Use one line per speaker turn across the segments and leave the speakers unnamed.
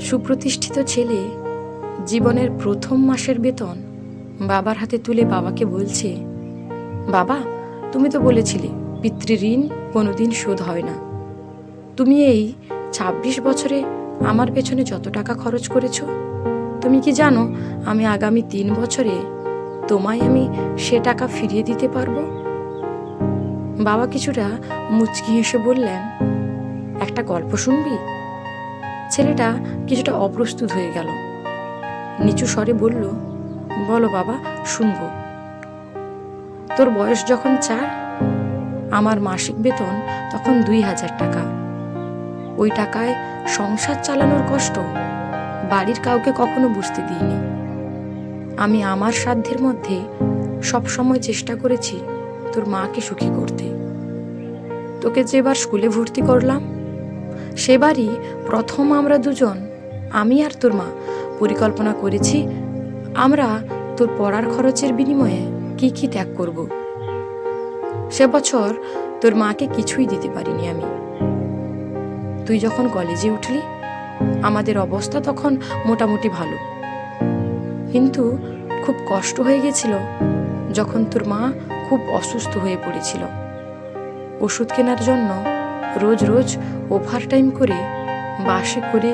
সুপ্রতিষ্ঠিত ছেলে জীবনের প্রথম মাসের বেতন বাবার হাতে তুলে বাবাকে বলছে, বাবা, তুমি তো বলেছিলে পিতৃঋণ কোনোদিন শোধ হয় না। তুমি এই ছাব্বিশ বছরে আমার পেছনে যত টাকা খরচ করেছ, তুমি কি জানো আমি আগামী তিন বছরে তোমায় আমি সে টাকা ফিরিয়ে দিতে পারব? বাবা কিছুটা মুচকি হেসে বললেন, একটা গল্প শুনবি? ছেলেটা কিছুটা অপ্রস্তুত হয়ে গেল। নিচু স্বরে বলল, বলো বাবা, শুনব। তোর বয়স যখন চার, আমার মাসিক বেতন তখন দুই হাজার টাকা। ওই টাকায় সংসার চালানোর কষ্ট বাড়ির কাউকে কখনো বুঝতে দিইনি। আমি আমার সাধ্যের মধ্যে সবসময় চেষ্টা করেছি তোর মাকে সুখী করতে। তোকে যেবার স্কুলে ভর্তি করলাম সেবারই প্রথম আমরা দুজন, আমি আর তোর মা। পরিকল্পনা করেছি আমরা তোর পড়ার খরচের বিনিময়ে কি কি ত্যাগ করব। সে বছর তোর মাকে কিছুই দিতে পারিনি আমি। তুই যখন কলেজে উঠলি, আমাদের অবস্থা তখন মোটামুটি ভালো। কিন্তু খুব কষ্ট হয়ে গেছিল যখন তোর মা খুব অসুস্থ হয়ে পড়েছিল। ওষুধ কেনার জন্য রোজ রোজ ওভারটাইম করে, বাসে করে,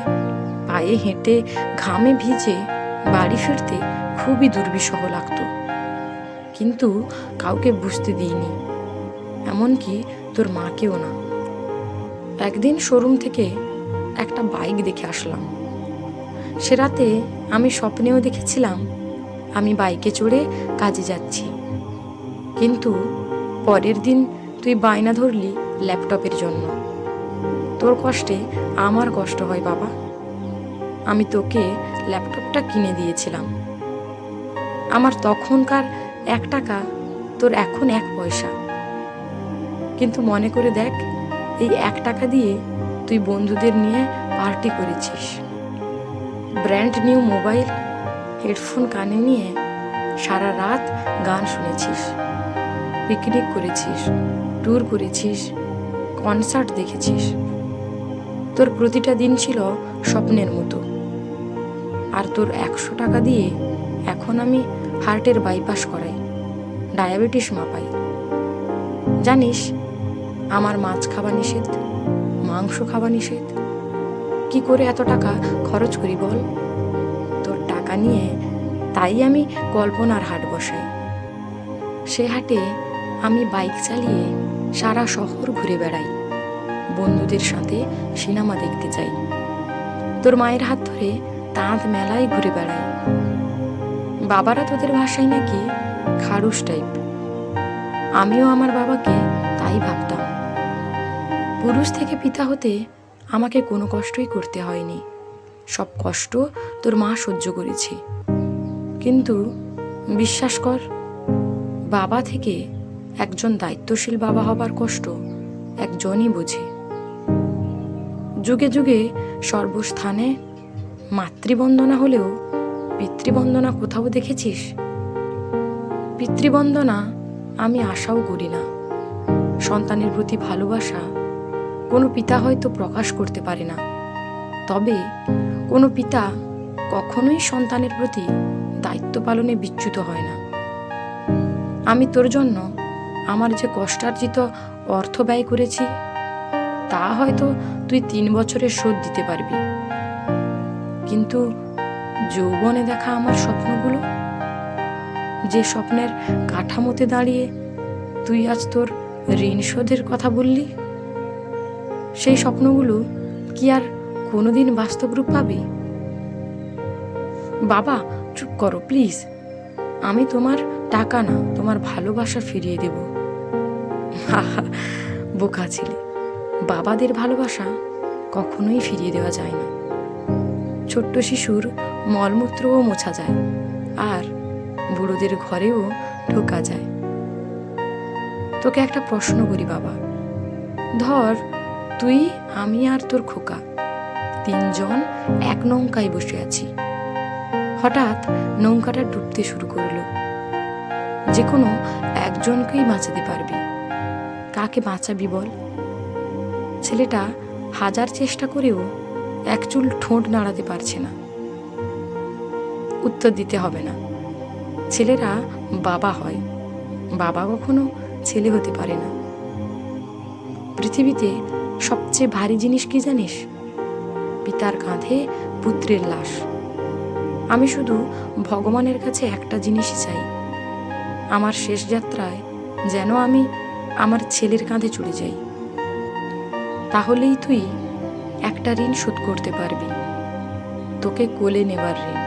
পায়ে হেঁটে, ঘামে ভিজে, বাড়ি ফিরতে খুবই দুর্বিষহ লাগতো। কিন্তু কাউকে বুঝতে দিইনি, এমনকি তোর মাকেও না। একদিন শোরুম থেকে একটা বাইক দেখে আসলাম। সে রাতে আমি স্বপ্নেও দেখেছিলাম, আমি বাইকে চড়ে কাজে যাচ্ছি। কিন্তু পরের দিন তুই বায়না ধরলি ল্যাপটপের জন্য। তোর কষ্টে আমার কষ্ট হয়, বাবা। আমি তোকে ল্যাপটপটা কিনে দিয়েছিলাম। আমার তখনকার এক টাকা, তোর এখন এক পয়সা। কিন্তু মনে করে দেখ, এই এক টাকা দিয়ে তুই বন্ধুদের নিয়ে পার্টি করেছিস। ব্র্যান্ড নিউ মোবাইল, হেডফোন কানে নিয়ে সারা রাত গান শুনেছিস, পিকনিক করেছিস। ট্যুর করেছিস, কনসার্ট দেখেছিস। তোর প্রতিটা দিন ছিল স্বপ্নের মতো। আর তোর একশো টাকা দিয়ে এখন আমি হার্টের বাইপাস করাই, ডায়াবেটিস মাপাই। জানিস, আমার মাছ খাওয়া নিষেধ, মাংস খাওয়া নিষেধ। কি করে এত টাকা খরচ করি বল? তোর টাকা নিয়ে তাই আমি কল্পনার হাট বসাই। সে হাটে আমি বাইক চালিয়ে সারা শহর ঘুরে বেড়াই। বন্ধুদের সাথে সিনেমা দেখতে যাই। তোর মায়ের হাত ধরে তাঁত মেলায় ঘুরে বেড়াই। বাবারা তোদের ভাষায় নাকি খারুস টাইপ আমিও আমার বাবাকে তাই ভাবতাম। পুরুষ থেকে পিতা হতে আমাকে কোনো কষ্টই করতে হয়নি। সব কষ্ট তোর মা সহ্য করেছে। কিন্তু বিশ্বাস কর, বাবা থেকে একজন দায়িত্বশীল বাবা হবার কষ্ট একজনই বোঝে। যুগে যুগে সর্বস্থানে মাতৃবন্দনা হলেও পিতৃবন্দনা কোথাও দেখেছিস? পিতৃবন্দনা আমি আশাও করি না। সন্তানের প্রতি ভালোবাসা কোনো পিতা হয়তো প্রকাশ করতে পারে না। তবে কোনো পিতা কখনোই সন্তানের প্রতি দায়িত্ব পালনে বিচ্যুত হয় না। আমি তোর জন্য আমার যে কষ্টার্জিত অর্থ ব্যয় করেছি, তা হয়তো তুই তিন বছরের শোধ দিতে পারবি। কিন্তু যৌবনে দেখা আমার স্বপ্নগুলো, যে স্বপ্নের কাঠামোতে দাঁড়িয়ে তুই আজ তোর ঋণ শোধের কথা বললি, সেই স্বপ্নগুলো কি আর কোনোদিন বাস্তব রূপ পাবে? বাবা, চুপ করো, প্লিজ। আমি তোমার টাকা না, তোমার ভালোবাসা ফিরিয়ে দেব। বোকা ছেলে। বাবাদের ভালোবাসা কখনোই ফিরিয়ে দেওয়া যায় না। ছোট্ট শিশুর মলমূত্রও মোছা যায়, আর বুড়োদের ঘরেও ঢোকা যায়। তোকে একটা প্রশ্ন করি বাবা। ধর, তুই, আমি আর তোর খোকা, তিনজন এক নৌকায় বসে আছি। হঠাৎ নৌকাটা ডুবতে শুরু করল। যে কোনো একজনকেই বাঁচাতে পারবি। কাকে বাঁচাবি বল? ছেলেটা হাজার চেষ্টা করেও এক চুল ঠোঁট নাড়াতে পারছে না। উত্তর দিতে হবে না। ছেলেরা বাবা হয়। বাবা কখনো ছেলে হতে পারে না। পৃথিবীতে সবচেয়ে ভারী জিনিস কি জানিস? পিতার কাঁধে পুত্রের লাশ। আমি শুধু ভগবানের কাছে একটা জিনিসই চাই। আমার শেষ যাত্রায় যেন আমি আমার ছেলের কাঁধে চলে যাই। তাহলেই তুই একটা ঋণ শোধ করতে পারবি। তোকে কোলে নেবার ঋণ।